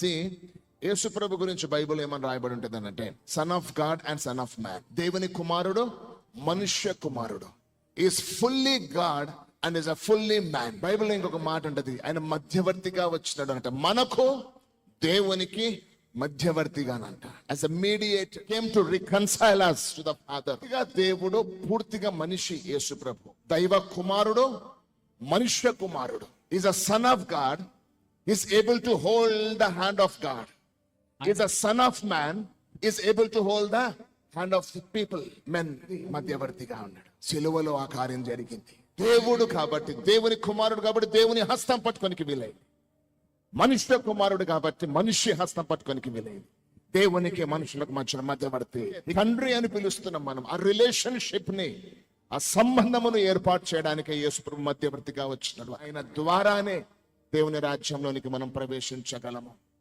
C యేసు ప్రభు గురించి Bible ఏమని రాయబడి ఉంటుంది అంటే son of God and son of man దేవుని కుమారుడు మనుష్య కుమారుడు. Is fully God and is a fully man Bible ఇంకొక మాట ఉంటుంది ఆయన మధ్యవర్తిగా వచ్చినాడు అంటే మనకు దేవునికి మధ్యవర్తిగానంట. As a mediate came to reconcile us to the father దేవుడు పూర్తిగా మనిషి యేసు ప్రభు. దైవ కుమారుడు మనుష్య కుమారుడు. Is a son of God is able to hold the hand of God is a son of man is able to hold the hand of people men మధ్యవర్తిగా ఉన్నాడు. సిలువలో ఆ కార్యం జరిగింది. దేవుడు కాబట్టి దేవుని కుమారుడు కాబట్టి దేవుని హస్తం పట్టుకొనికి వీలైంది. మనుష్య కుమారుడు కాబట్టి మనిషి హస్తం పట్టుకొనికి వీలైంది. దేవునికి మనుషులకు మధ్య మధ్యవర్తి తండ్రి అని పిలుస్తున్నాం మనం. ఆ రిలేషన్షిప్ని ఆ సంబంధమును ఏర్పాటు చేయడానికి యేసుప్రభు మధ్యవర్తిగా వచ్చినాడు. ఆయన ద్వారానే దేవుని రాజ్యంలోనికి మనం ప్రవేశించగలము.